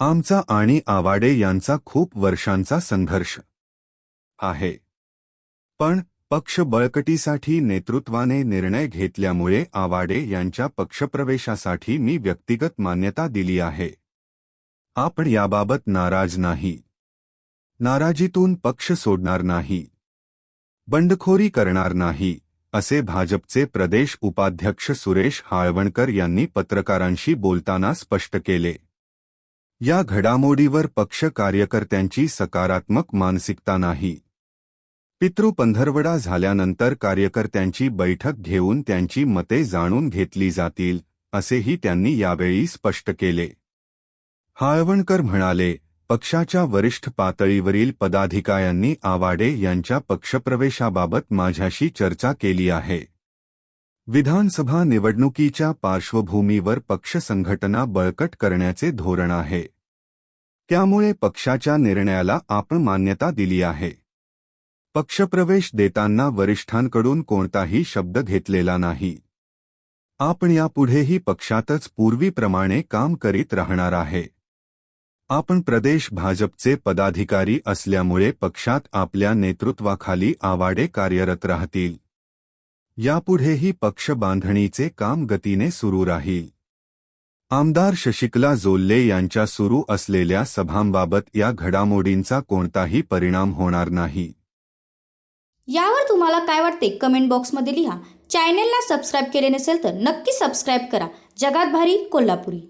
आमचा आणि आवाडे यांचा खूप वर्षांचा संघर्ष आहे. पण पक्ष बळकटीसाठी नेतृत्वाने निर्णय घेतल्यामुळे आवाडे यांच्या पक्षप्रवेशासाठी मी व्यक्तिगत मान्यता दिली आहे. आपण याबाबत नाराज नाही. नाराजीतून पक्ष सोडणार नाही. बंडखोरी करणार नाही असे भाजपचे प्रदेश उपाध्यक्ष सुरेश हाळवणकर यांनी पत्रकारांशी बोलताना स्पष्ट केले. या घडामोडीवर पक्ष कार्यकर्त्यांची सकारात्मक मानसिकता नाही. पितृ पंधरवडा झाल्यानंतर कार्यकर्त्यांची बैठक घेऊन त्यांची मते जाणून घेतली जातील असेही त्यांनी यावेळी स्पष्ट केले. हाळवणकर म्हणाले पक्षाच्या वरिष्ठ पातळीवरील पदाधिकाऱ्यांनी आवाडे यांच्या पक्षप्रवेशाबाबत माझ्याशी चर्चा केली आहे. विधानसभा निवडणुकीच्या पार्श्वभूमीवर पक्ष संघटना बळकट करण्याचे धोरण आहे. त्यामुळे पक्षाच्या निर्णयाला आपण मान्यता दिली आहे. पक्षप्रवेश देताना वरिष्ठांकडून कोणताही शब्द घेतलेला नाही. आपण यापुढेही पक्षातच पूर्वीप्रमाणे काम करीत राहणार आहे. आपण प्रदेश भाजपचे पदाधिकारी असल्यामुळे पक्षात आपल्या नेतृत्वाखाली आवाडे कार्यरत राहतील. यापुढेही पक्ष बांधणीचे काम गतीने सुरू राहील. आमदार शशिकला जोल्ले यांच्या सुरू असलेल्या सभांबाबत या घडामोडींचा कोणताही परिणाम होणार नाही. यावर तुम्हाला काय वाटते? कमेंट बॉक्समध्ये लिहा. चॅनेलला सबस्क्राईब केले नसेल तर नक्की सबस्क्राईब करा. जगात भारी कोल्हापुरी.